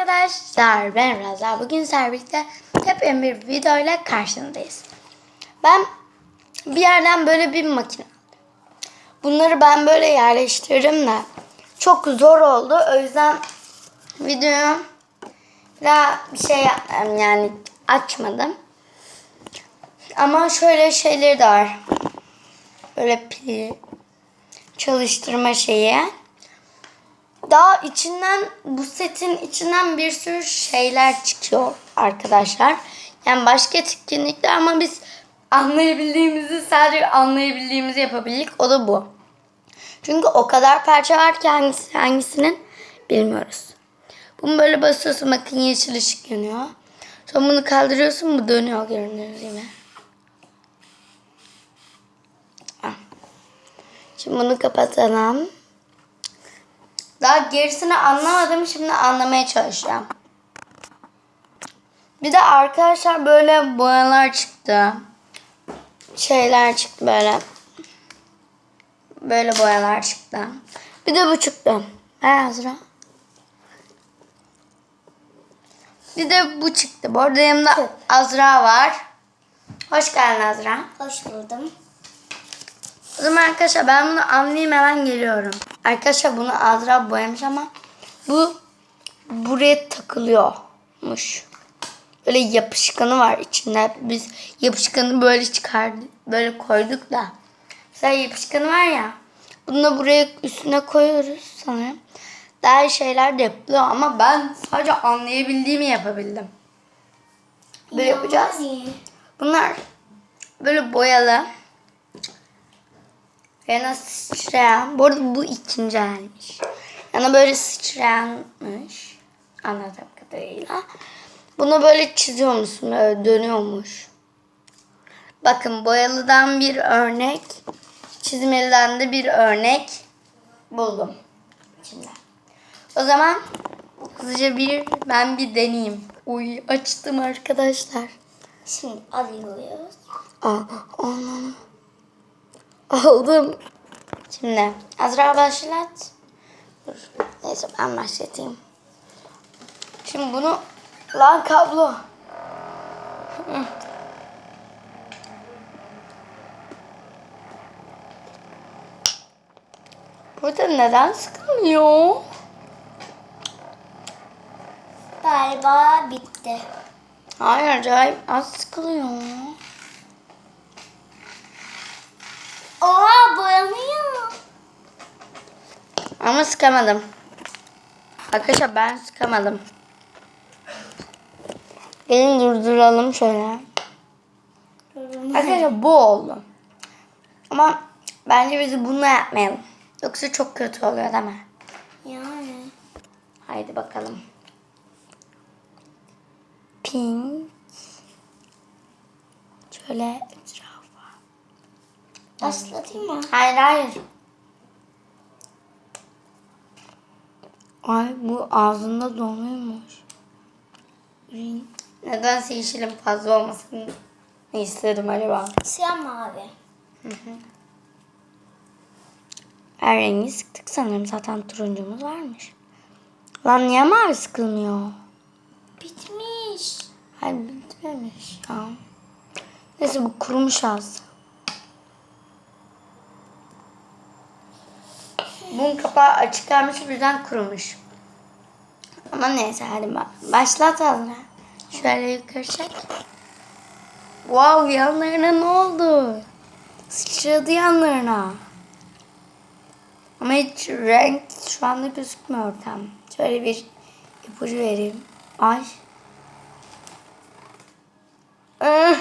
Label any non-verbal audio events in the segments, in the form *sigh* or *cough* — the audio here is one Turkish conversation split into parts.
arkadaşlar ben Raza. Bugün serviste hep bir video ile karşınızdayız. Ben bir yerden böyle bir makine. Bunları ben böyle yerleştirdim de çok zor oldu. O yüzden videoyu daha bir şey yani açmadım. Ama şöyle şeyleri de var. Böyle pil çalıştırma şeyi. Daha içinden bu setin içinden bir sürü şeyler çıkıyor arkadaşlar. Yani başka etkinlikler ama biz anlayabildiğimizi sadece anlayabildiğimizi yapabildik. O da bu. Çünkü o kadar parça var ki hangisi hangisinin bilmiyoruz. Bunu böyle basıyorsun bakın yeşil ışık yanıyor. Sonra bunu kaldırıyorsun bu dönüyor gördüğünüz gibi. Ah. Şimdi bunu kapatalım. Daha gerisini anlamadım. Şimdi anlamaya çalışacağım. Bir de arkadaşlar böyle boyalar çıktı. Şeyler çıktı böyle. Böyle boyalar çıktı. Bir de bu çıktı. Ver Azra. Bir de bu çıktı. Bu arada yanımda Azra var. Hoş geldin Azra. Hoş buldum. O zaman arkadaşlar ben bunu anlayayım hemen geliyorum. Arkadaşlar bunu Azra boyamış ama bu buraya takılıyormuş. Böyle yapışkanı var içinde. Biz yapışkanı böyle çıkardık, böyle koyduk da. Mesela yapışkanı var ya. Bunu da buraya üstüne koyuyoruz sanırım. Daha şeyler de yapılıyor ama ben sadece anlayabildiğimi yapabildim. Böyle yapacağız. Bunlar böyle boyalı. Yana sıçrayan. Bu arada bu ikinci elmiş. Yana böyle sıçrayanmış. Anladığım kadarıyla. Bunu böyle çiziyor musun? Böyle dönüyormuş. Bakın boyalıdan bir örnek. Çizmeliden de bir örnek buldum. Şimdi. O zaman hızlıca bir ben bir deneyeyim. Uy açtım arkadaşlar. Şimdi alıyoruz. Aa, anam. Aldım. Şimdi Azra başlat. Dur. Neyse ben başlatayım. Şimdi bunu lan kablo. Burada neden sıkılmıyor? Galiba bitti. Hayır acayip az sıkılıyor. Oha boyanıyor. Ama sıkamadım. Arkadaşlar ben sıkamadım. Gelin durduralım şöyle. Arkadaşlar bu oldu. Ama bence biz bunu yapmayalım. Yoksa çok kötü oluyor değil mi? Yani. Haydi bakalım. Pink. Şöyle etrafa. Başlatayım mı? Hayır hayır. Ay bu ağzında donuymuş. Renk. Nedense yeşilin fazla olmasını istedim acaba. Siyah mavi. Her rengi sıktık sanırım. Zaten turuncumuz varmış. Lan niye mavi sıkılmıyor? Bitmiş. Hayır bitmemiş ya. Neyse bu kurumuş az. Bunun kapağı açık kalmış birden kurumuş. Ama neyse hadi ba- başlat Azra. Şöyle yukarı çek. Wow yanlarına ne oldu? Sıçradı yanlarına. Ama hiç renk şu anda gözükmüyor tam. Şöyle bir ipucu vereyim. Ay. Ah,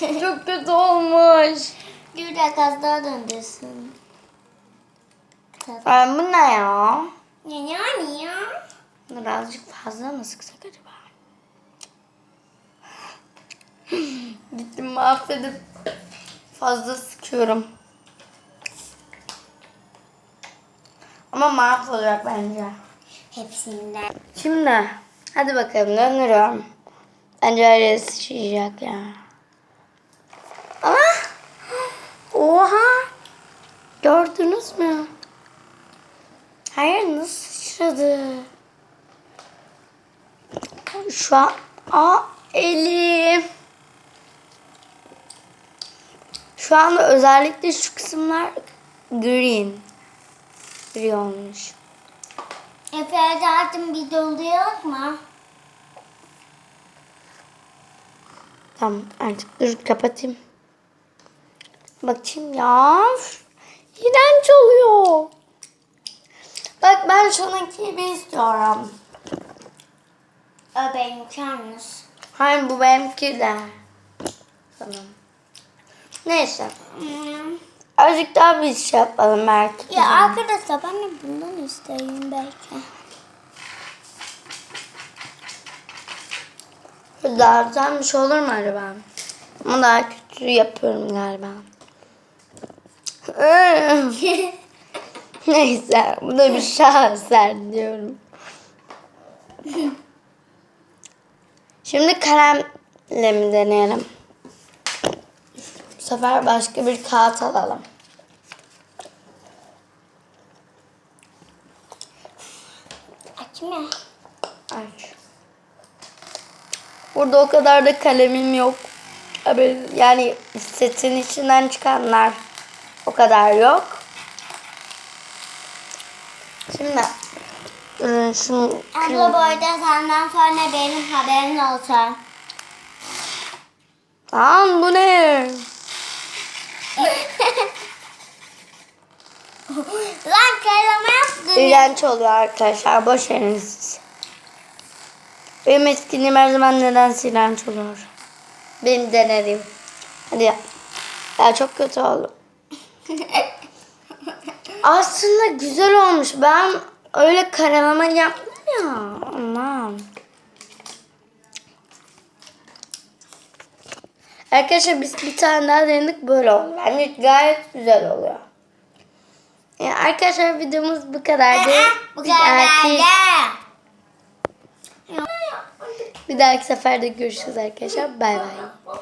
*laughs* Çok kötü olmuş. Bir dakika daha döndürsün. Ay, bu ne ya? Ne yani ya? Birazcık fazla mı sıksak acaba? Gittim mahvedip fazla sıkıyorum. Ama mahvolacak bence. Hepsinden. Şimdi hadi bakalım döndürüyorum. Bence yeri sıçrayacak ya. Ama *gasps* oha gördünüz mü? Her yer nasıl sıçradı? şu an... Aa elim. Şu anda özellikle şu kısımlar green. Gri olmuş. Efe zaten bir doluyor mu? Tamam artık dur kapatayım. Bakayım ya. İğrenç oluyor. Bak ben şununki gibi istiyorum. O benimki yalnız. Hayır bu benimki de. Tamam. Neyse. Hmm. Azıcık daha bir şey yapalım belki. Ya arkadaşlar ben de bundan isteyeyim belki. Daha güzel bir şey olur mu acaba? Ama daha kötü yapıyorum galiba. *laughs* *laughs* *laughs* Neyse bu da bir şaheser diyorum. Şimdi kalemle mi deneyelim? Bu sefer başka bir kağıt alalım. Açma. Aç. Burada o kadar da kalemim yok. Abi, Yani setin içinden çıkanlar o kadar yok. Şimdi ıı, şunu Abla bu arada senden sonra benim haberim olsun. Tamam bu ne? *laughs* Lan kelime yaptın. İğrenç oluyor arkadaşlar. Boş verin siz. Benim etkinliğim her zaman neden iğrenç oluyor? Benim denerim. Hadi yap. Ya çok kötü oldu. *laughs* Aslında güzel olmuş. Ben öyle karalama yaptım ya. Aman. Arkadaşlar biz bir tane daha denedik böyle oldu. Bence gayet güzel oluyor. Yani arkadaşlar videomuz bu kadardı. Bu Bir dahaki, kadar. bir dahaki seferde görüşürüz arkadaşlar. Bay bay.